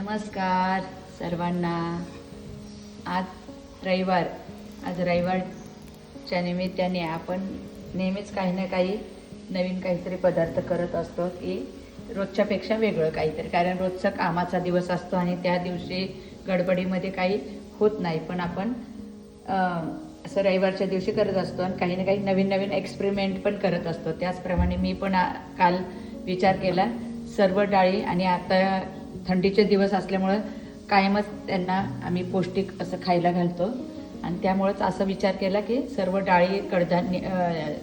नमस्कार सर्वांना. आज रविवार. आज रविवारच्या निमित्ताने आपण नेहमीच काही ना काही नवीन काहीतरी पदार्थ करत असतो की रोजच्यापेक्षा वेगळं काहीतरी. कारण रोजचा कामाचा दिवस असतो आणि त्या दिवशी गडबडीमध्ये काही होत नाही. पण आपण असं रविवारच्या दिवशी करत असतो आणि काही ना काही नवीन नवीन एक्सपेरिमेंट पण करत असतो. त्याचप्रमाणे मी पण काल विचार केला सर्व डाळी आणि आता थंडीचे दिवस असल्यामुळं कायमच त्यांना आम्ही पौष्टिक असं खायला घालतो. आणि त्यामुळंच असं विचार केला की सर्व डाळी कडधान्य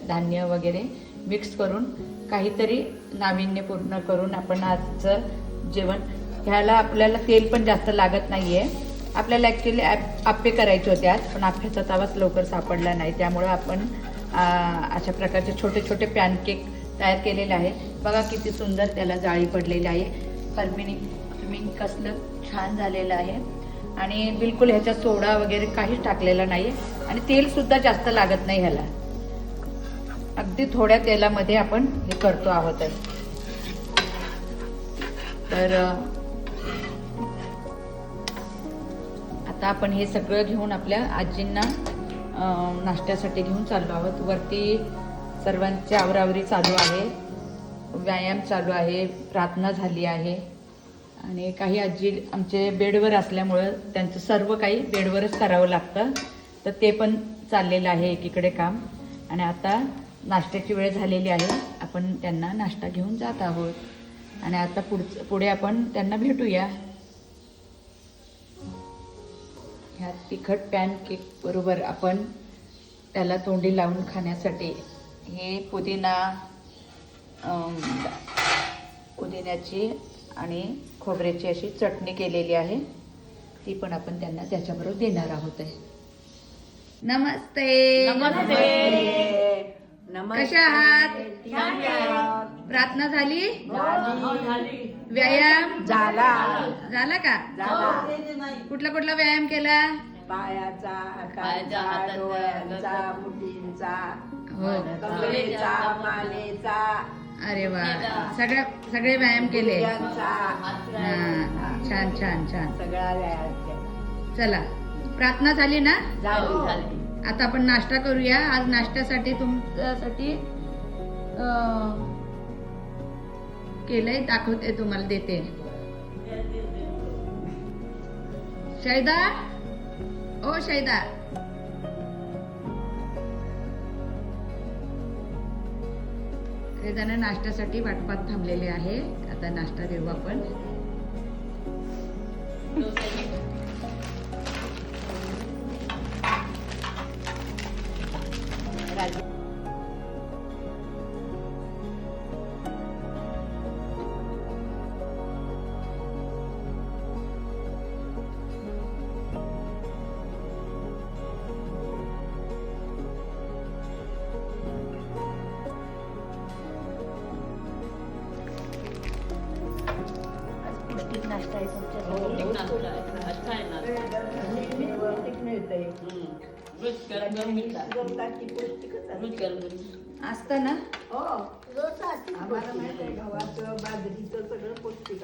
धान्य वगैरे मिक्स करून काहीतरी नाविन्यपूर्ण करून आपण आजचं जेवण. ह्याला आपल्याला तेल पण जास्त लागत नाही आहे आपल्याला ॲक्च्युली आप्पे करायचे होते आज पण आप्याचा तवाच लवकर सापडला नाही. त्यामुळं आपण अशा प्रकारचे छोटे छोटे पॅनकेक तयार केलेले आहे. बघा किती सुंदर त्याला जाळी पडलेली आहे. फर्मिनी मी कसलं छान झालेलं आहे. आणि बिलकुल ह्याच्यात सोडा वगैरे काहीच टाकलेला नाही आणि तेलसुद्धा जास्त लागत नाही ह्याला. अगदी थोड्या तेलामध्ये आपण हे करतो आहोत. तर आता आपण हे सगळं घेऊन आपल्या आजींना नाश्त्यासाठी घेऊन चाललो आहोत. वरती सर्वांची आवरावरी चालू आहे. व्यायाम चालू आहे. प्रार्थना झाली आहे. आणि काही आजी आमचे बेडवर असल्यामुळं त्यांचं सर्व काही बेडवरच करावं लागतं. तर ते पण चाललेलं आहे एकीकडे काम. आणि आता नाश्त्याची वेळ झालेली आहे. आपण त्यांना नाश्ता घेऊन जात आहोत. आणि आता पुढचं पुढे आपण त्यांना भेटूया. ह्या तिखट पॅनकेक बरोबर आपण त्याला तोंडी लावून खाण्यासाठी हे पुदिना पुदिन्याची आणि खोबऱ्याची अशी चटणी केलेली आहे. ती पण आपण त्यांना त्याच्याबरोबर देणार आहोत आहे. नमस्ते. कशा आहात? प्रार्थना झाली? व्यायाम? झाला. झाला का? कुठला कुठला व्यायाम केला? पायाचा हाताचा हाताचा, डोळ्यांचा मुठींचा हो. कमरेचा मानेचा अरे वा. सगळ्या सगळे व्यायाम केले. हा, छान छान छान. सगळा व्यायाम केला. चला. प्रार्थना झाली ना? झाली आता आपण नाश्ता करूया. आज नाश्त्यासाठी तुमच्यासाठी अं, केलंय दाखवते तुम्हाला देते. शैदा? ओ शैदा. जण नाश्त्यासाठी वाटपात थांबलेले आहे आता नाश्ता देऊ आपण. नाश्ता आहे असते. असतं ना? हो. आम्हाला माहीत आहे गव्हाचं बाजरीचं सगळं पौष्टिक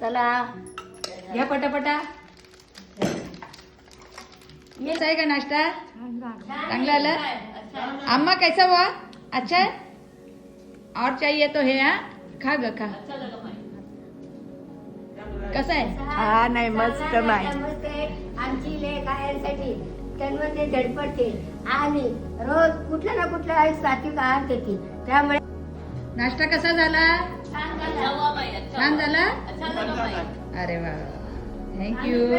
चला. घ्या पटापटा. येच आहे का नाश्ता? चांगला आलं? अम्मा कैसा हुआ? अच्छा। है और चाहिए तो है हाँ? खा ग खा। कसं आहे हा नाही मस्त नमस्ते आमची लेख खाण्यासाठी तन्वते धडपडते आणि रोज कुठला ना कुठला एक सात्विक आहार घेते त्यामुळे नाश्ता कसा झाला? छान झाला. अच्छा अरे वा थँक्यू